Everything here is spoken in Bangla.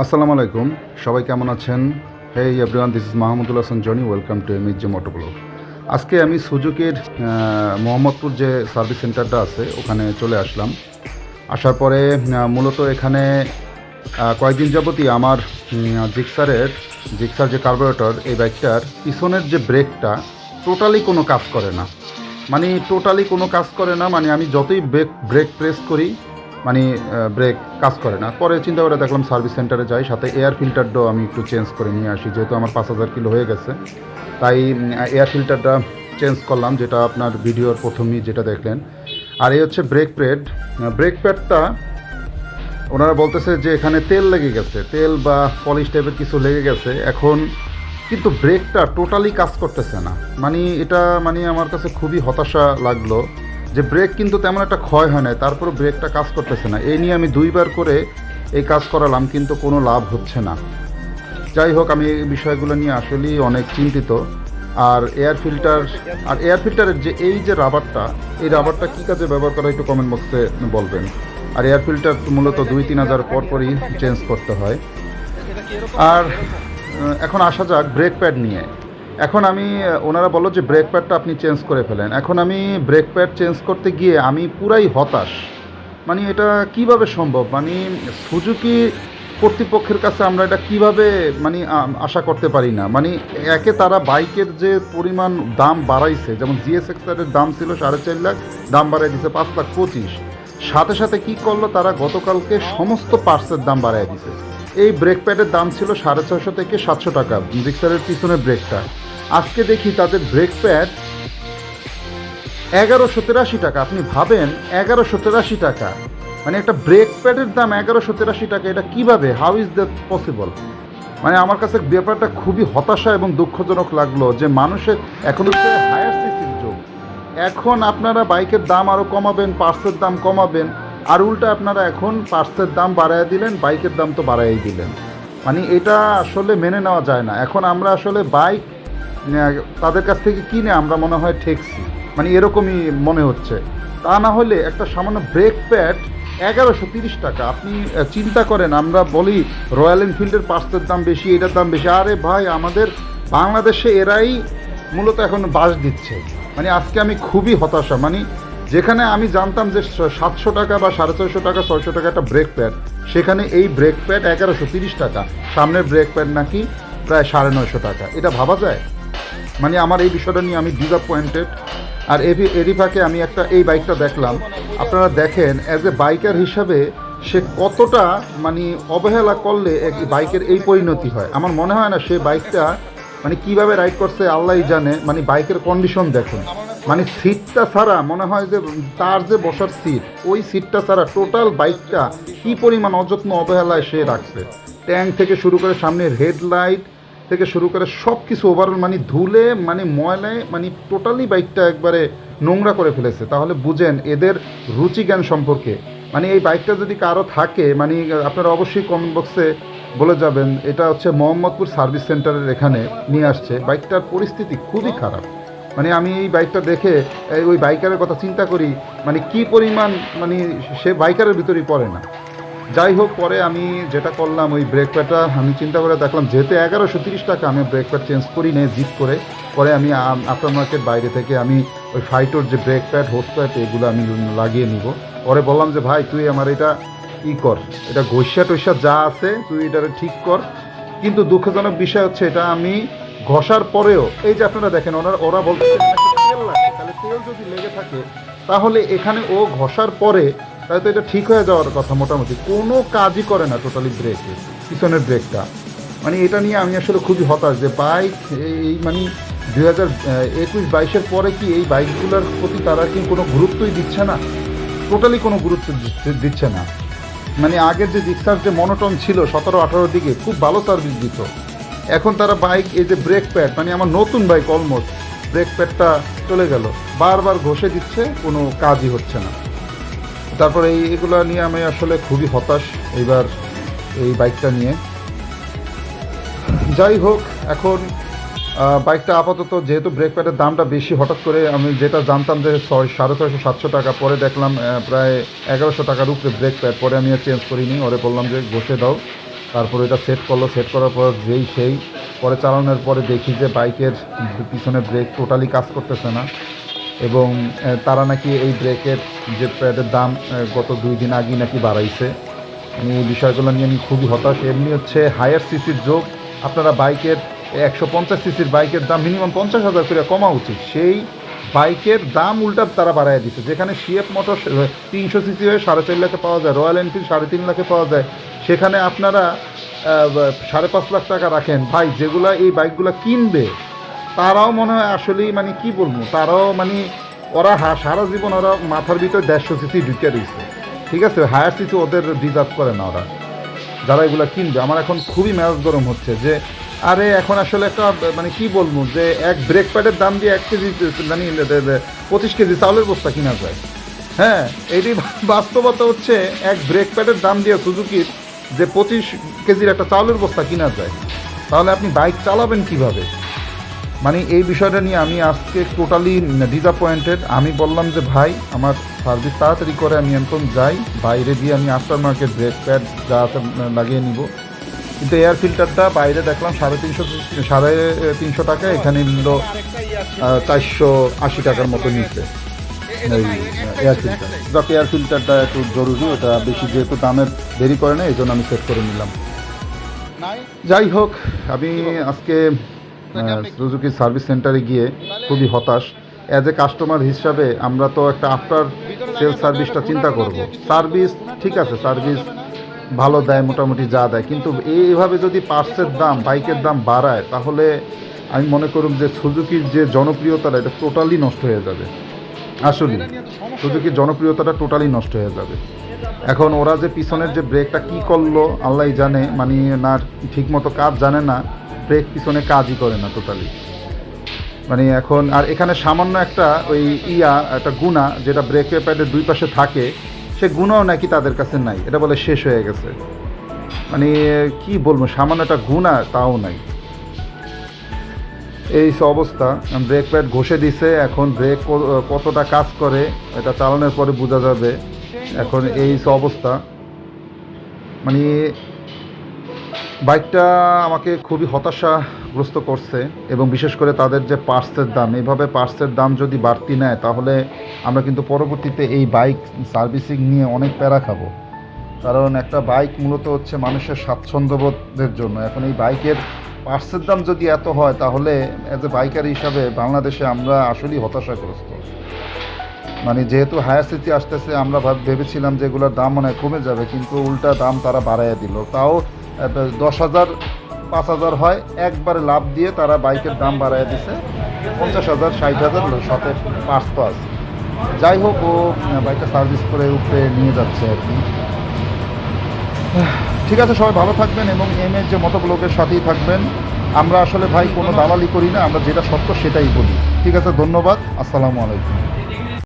আসসালামু আলাইকুম। সবাই কেমন আছেন? Hey everyone this is Mahmudul Hasan Joni welcome to M J motoblog আজকে আমি সুজুকির মোহাম্মদপুর যে সার্ভিস সেন্টারটা আছে, ওখানে চলে আসলাম। আসার পরে মূলত এখানে কয়েকদিন যাবতই আমার জিক্সারের, জিক্সার যে কার্বোরেটর এই বাইকটার পিছনের যে ব্রেকটা টোটালি কোনো কাজ করে না। মানে টোটালি কোনো কাজ করে না মানে আমি যতই ব্রেক ব্রেক প্রেস করি মানে ব্রেক কাজ করে না। পরে চিন্তা করে দেখলাম সার্ভিস সেন্টারে যাই, সাথে এয়ার ফিল্টারটাও আমি একটু চেঞ্জ করে নিয়ে আসি, যেহেতু আমার পাঁচ হাজার কিলো হয়ে গেছে। তাই এয়ার ফিল্টারটা চেঞ্জ করলাম, যেটা আপনার ভিডিওর প্রথমেই যেটা দেখলেন। আর এই হচ্ছে ব্রেক প্যাড ব্রেক প্যাডটা ওনারা বলতেছে যে এখানে তেল লেগে গেছে, তেল বা পলিশ টাইপের কিছু লেগে গেছে। এখন কিন্তু ব্রেকটা টোটালি কাজ করতেছে না। মানে এটা মানে আমার কাছে খুবই হতাশা লাগল। যে ব্রেক কিন্তু তেমন একটা ক্ষয় হয় না তারপরে ব্রেকটা কাজ করতেছে না। এই নিয়ে আমি দুইবার করে এই কাজ করালাম, কিন্তু কোনো লাভ হচ্ছে না। যাই হোক, আমি এই বিষয়গুলো নিয়ে আসলেই অনেক চিন্তিত। আর এয়ার ফিল্টার আর এয়ার ফিল্টারের যে এই যে রাবারটা এই রাবারটা কী কাজে ব্যবহার করা একটু কমেন্ট বক্সে বলবেন। আর এয়ার ফিল্টার মূলত দুই তিন হাজার পর পরই চেঞ্জ করতে হয়। আর এখন আসা যাক ব্রেক প্যাড নিয়ে। এখন আমি, ওনারা বলল যে ব্রেক প্যাডটা আপনি চেঞ্জ করে ফেলেন। এখন আমি ব্রেক প্যাড চেঞ্জ করতে গিয়ে আমি পুরাই হতাশ। মানে এটা কীভাবে সম্ভব? মানে সুজুকি কর্তৃপক্ষের কাছে আমরা এটা কীভাবে মানে আশা করতে পারি না? মানে একে তারা বাইকের যে পরিমাণ দাম বাড়াইছে, যেমন জিএসএক্সআরের দাম ছিল সাড়ে চার লাখ, দাম বাড়াই দিছে পাঁচ লাখ পঁচিশ। সাথে সাথে কি করল? তারা গতকালকে সমস্ত পার্টসের দাম বাড়াই দিছে। এই ব্রেক প্যাডের দাম ছিল সাড়ে ছশো থেকে সাতশো টাকা রিক্সারের পিছনে ব্রেকটা। আজকে দেখি তাদের ব্রেক প্যাড। এগারোশো তেরাশি টাকা, আপনি ভাবেন এগারোশো তেরাশি টাকা। মানে একটা ব্রেক প্যাডের দাম এগারোশো তেরাশি টাকা, এটা কীভাবে? হাউ ইজ দ্যাট পসিবল মানে আমার কাছে ব্যাপারটা খুবই হতাশা এবং দুঃখজনক লাগল যে মানুষের এখন হচ্ছে হায়ার সিসির যুগ। এখন আপনারা বাইকের দাম আরও কমাবেন পার্সের দাম কমাবেন, আর উল্টা আপনারা এখন পার্সের দাম বাড়ায় দিলেন, বাইকের দাম তো বাড়াই দিলেন। মানে এটা আসলে মেনে নেওয়া যায় না। এখন আমরা আসলে বাইক তাদের কাছ থেকে কিনে আমরা মনে হয় ঠেকছি। মানে এরকমই মনে হচ্ছে। তা না হলে একটা সামান্য ব্রেক প্যাড এগারোশো তিরিশ টাকা। আপনি চিন্তা করেন, আমরা বলি রয়্যাল এনফিল্ডের পার্সের দাম বেশি, এটার দাম বেশি। আরে ভাই, আমাদের বাংলাদেশে এরাই মূলত এখন বাস দিচ্ছে। মানে আজকে আমি খুবই হতাশা। মানে যেখানে আমি জানতাম যে সাতশো টাকা বা সাড়ে ছয়শো টাকা ছয়শো টাকা একটা ব্রেক প্যাড, সেখানে এই ব্রেক প্যাড এগারোশো তিরিশ টাকা। সামনের ব্রেক প্যাড নাকি প্রায় সাড়ে নয়শো টাকা। এটা ভাবা যায়? মানে আমার এই বিষয়টা নিয়ে আমি ডিসঅ্যাপয়েন্টেড আর এভি এরই ফাঁকে আমি একটা এই বাইকটা দেখলাম। আপনারা দেখেন অ্যাজ এ বাইকার হিসাবে সে কতটা মানে অবহেলা করলে এক বাইকের এই পরিণতি হয়। আমার মনে হয় না সে বাইকটা মানে কীভাবে রাইড করছে, আল্লাহই জানে। মানে বাইকের কন্ডিশন দেখুন। মানে সিটটা ছাড়া মনে হয় যে তার যে বসার সিট ওই সিটটা ছাড়া টোটাল বাইকটা কি পরিমাণ অযত্ন অবহেলায় সে রাখছে। ট্যাঙ্ক থেকে শুরু করে সামনের হেডলাইট থেকে শুরু করে সব কিছু ওভারঅল মানে ধুলে মানে ময়লায় মানে টোটালি বাইকটা একবারে নোংরা করে ফেলেছে। তাহলে বুঝেন এদের রুচি জ্ঞান সম্পর্কে। মানে এই বাইকটা যদি কারও থাকে মানে আপনারা অবশ্যই কমেন্ট বক্সে বলে যাবেন, এটা হচ্ছে মোহাম্মদপুর সার্ভিস সেন্টারের এখানে নিয়ে আসছে। বাইকটার পরিস্থিতি খুবই খারাপ। মানে আমি এই বাইকটা দেখে ওই বাইকারের কথা চিন্তা করি মানে কি পরিমাণ মানে সে বাইকারের ভিতরেই পড়ে না। যাই হোক পরে আমি যেটা করলাম, ওই ব্রেক প্যাডটা আমি চিন্তা করে দেখলাম, যেহেতু এগারোশো তিরিশ টাকা আমি ব্রেক প্যাড চেঞ্জ করি নে জিপ করে, পরে আমি আফটার মার্কেট বাইরে থেকে আমি ওই ফাইটোর যে ব্রেক প্যাড হোস প্যাড এগুলো আমি লাগিয়ে নিব। পরে বললাম যে, ভাই, তুই আমার এটা ই কর, এটা ঘষা টসা যা আছে, তুই এটা ঠিক কর। কিন্তু দুঃখজনক বিষয় হচ্ছে, এটা আমি ঘষার পরেও, এই যে আপনারা দেখেন ওরা ওরা বলতে তাহলে তেল যদি লেগে থাকে, তাহলে এখানে ও ঘষার পরে তাহলে তো এটা ঠিক হয়ে যাওয়ার কথা মোটামুটি। কোনো কাজই করে না টোটালি ব্রেকে পিছনের ব্রেকটা মানে এটা নিয়ে আমি আসলে খুবই হতাশ যে বাইক এই মানে দু হাজার একুশ বাইশের পরে কি এই বাইকগুলোর প্রতি তারা কি কোনো গুরুত্বই দিচ্ছে না? টোটালি কোনো গুরুত্ব দিচ্ছে- দিচ্ছে না। মানে আগের যে রিক্সার যে মনোটন ছিল, সতেরো, আঠারোর দিকে, খুব ভালো সার্ভিস দিত। এখন তারা বাইক এই যে ব্রেক প্যাড মানে আমার নতুন বাইক অলমোস্ট ব্রেক প্যাডটা চলে গেল। বারবার ঘষে দিচ্ছে, কোনো কাজই হচ্ছে না। তারপরে এগুলো নিয়ে আমি আসলে খুবই হতাশ এইবার এই বাইকটা নিয়ে। যাই হোক, এখন বাইকটা আপাতত যেহেতু ব্রেক প্যাডের দামটা বেশি, হঠাৎ করে আমি যেটা জানতাম যে ছয় সাড়ে ছয়শো, সাতশো টাকা, পরে দেখলাম প্রায় এগারোশো টাকার উপরে ব্রেক প্যাড পরে আমি আর চেঞ্জ করিনি। ওরে বললাম যে ঘষে দাও। তারপরে এটা সেট করল সেট করার পর যেই সেই, পরে চালানোর পরে দেখি যে বাইকের পিছনে ব্রেক টোটালি কাজ করতেছে না। এবং তারা নাকি এই ব্রেকের যে প্যাডের দাম গত দুই দিন আগেই নাকি বাড়াইছে। আমি এই বিষয়গুলো নিয়ে আমি খুবই হতাশ। এমনি হচ্ছে হায়ার সিসির যোগ, আপনারা বাইকের একশো পঞ্চাশ সিসির বাইকের দাম মিনিমাম পঞ্চাশ হাজার করে কমা উচিত। সেই বাইকের দাম উল্টা তারা বাড়ায় দিচ্ছে যেখানে সিএফ মোটর তিনশো সিসি হয়ে সাড়ে চার লাখে পাওয়া যায় রয়্যাল এনফিল্ড সাড়ে তিন লাখে পাওয়া যায়। সেখানে আপনারা সাড়ে পাঁচ লাখ টাকা রাখেন। ভাই, যেগুলা এই বাইকগুলো কিনবে তারাও মনে হয় আসলেই মানে কি বলব, তারাও মানে ওরা সারা জীবন ওরা মাথার ভিতরে দেড়শো সিসি ঢুকে দিয়েছে। ঠিক আছে? হায়ার সিসি ওদের ডিজার্ভ করে না ওরা। যারা এগুলো কিনবে, আমার এখন খুবই মেজাজ গরম হচ্ছে যে, আরে এখন আসলে একটা মানে কি বলব যে, এক ব্রেক প্যাডের দাম দিয়ে এক কেজি মানে পঁচিশ কেজি চাউলের বস্তা কিনা যায়। হ্যাঁ এটি বাস্তবতা হচ্ছে এক ব্রেক প্যাডের দাম দিয়ে সুজুকির যে পঁচিশ কেজির একটা চাউলের বস্তা কিনা যায়। তাহলে আপনি বাইক চালাবেন কীভাবে? মানে এই বিষয়টা নিয়ে আমি আজকে টোটালি ডিসঅ্যাপয়েন্টেড আমি বললাম যে ভাই আমার সার্ভিস তাড়াতাড়ি করে আমি এখন যাই। বাইরে দিয়ে আমি আফটার মার্কেট ব্রেক প্যাড যা লাগিয়ে নিব। কিন্তু এয়ার ফিল্টারটা বাইরে দেখলাম সাড়ে তিনশো সাড়ে তিনশো টাকা এখানে নিল চারশো আশি টাকার মতো নিচ্ছে এয়ার ফিল্টার যাক এয়ার ফিল্টারটা একটু জরুরি ওটা বেশি যেহেতু দামের দেরি করে না এই জন্য আমি সেট করে নিলাম। যাই হোক আমি আজকে সুজুকি সার্ভিস সেন্টারে গিয়ে খুবই হতাশ। অ্যাজ এ কাস্টমার হিসাবে আমরা তো একটা আফটার সেল সার্ভিসটা চিন্তা করব। সার্ভিস ঠিক আছে সার্ভিস ভালো দেয় মোটামুটি যা দেয়। কিন্তু এইভাবে যদি পার্টসের দাম বাইকের দাম বাড়ায় তাহলে আমি মনে করুন যে সুজুকির যে জনপ্রিয়তাটা এটা টোটালি নষ্ট হয়ে যাবে। আসলে সুজুকির জনপ্রিয়তাটা টোটালি নষ্ট হয়ে যাবে। এখন ওরা যে পিছনের যে ব্রেকটা কি করল আল্লাহ জানে মানে না ঠিকমতো কাজ জানে না, ব্রেক পিছনে কাজই করে না টোটালি মানে এখন, আর এখানে সামান্য একটা ওই ইয়া, একটা গুণা, যেটা ব্রেকের প্যাডের দুই পাশে থাকে, সে গুণাও নাকি তাদের কাছে নাই, এটা বলে শেষ হয়ে গেছে। মানে কি বলব, সামান্য একটা গুণা তাও নাই। এই অবস্থা, ব্রেক প্যাড ঘষে দিছে, এখন ব্রেক কতটা কাজ করে, এটা চালানোর পরে বোঝা যাবে। এখন এই অবস্থা মানে বাইকটা আমাকে খুবই হতাশাগ্রস্ত করছে এবং বিশেষ করে তাদের যে পার্টসের দাম এইভাবে পার্টসের দাম যদি বাড়তি নেয়, তাহলে আমরা কিন্তু পরবর্তীতে এই বাইক সার্ভিসিং নিয়ে অনেক প্যারা খাব। কারণ একটা বাইক মূলত হচ্ছে মানুষের স্বাচ্ছন্দ্যবোধের জন্য। এখন এই বাইকের পার্টসের দাম যদি এত হয়, তাহলে অ্যাজ এ বাইকার হিসাবে বাংলাদেশে আমরা আসলেই হতাশাগ্রস্ত। মানে যেহেতু হায়ার সিসি আসতেছে, আমরা ভাব ভেবেছিলাম যে এগুলোর দাম মনে কমে যাবে, কিন্তু উল্টা দাম তারা বাড়াইয়া দিল। তাও দশ হাজার, পাঁচ হাজার হয়, একবারে লাভ দিয়ে তারা বাইকের দাম বাড়াইয়া দিছে। পঞ্চাশ হাজার, ষাট হাজার, সাথে পাঁচ আছে। যাই হোক, ও বাইকটা সার্ভিস করে উপরে নিয়ে যাচ্ছে আর কি। ঠিক আছে, সবাই ভালো থাকবেন এবং এম এর যে মতো ব্লগের সাথেই থাকবেন। আমরা আসলে ভাই কোনো দালালি করি না, আমরা যেটা সত্য সেটাই বলি। ঠিক আছে, ধন্যবাদ, আসসালামু আলাইকুম।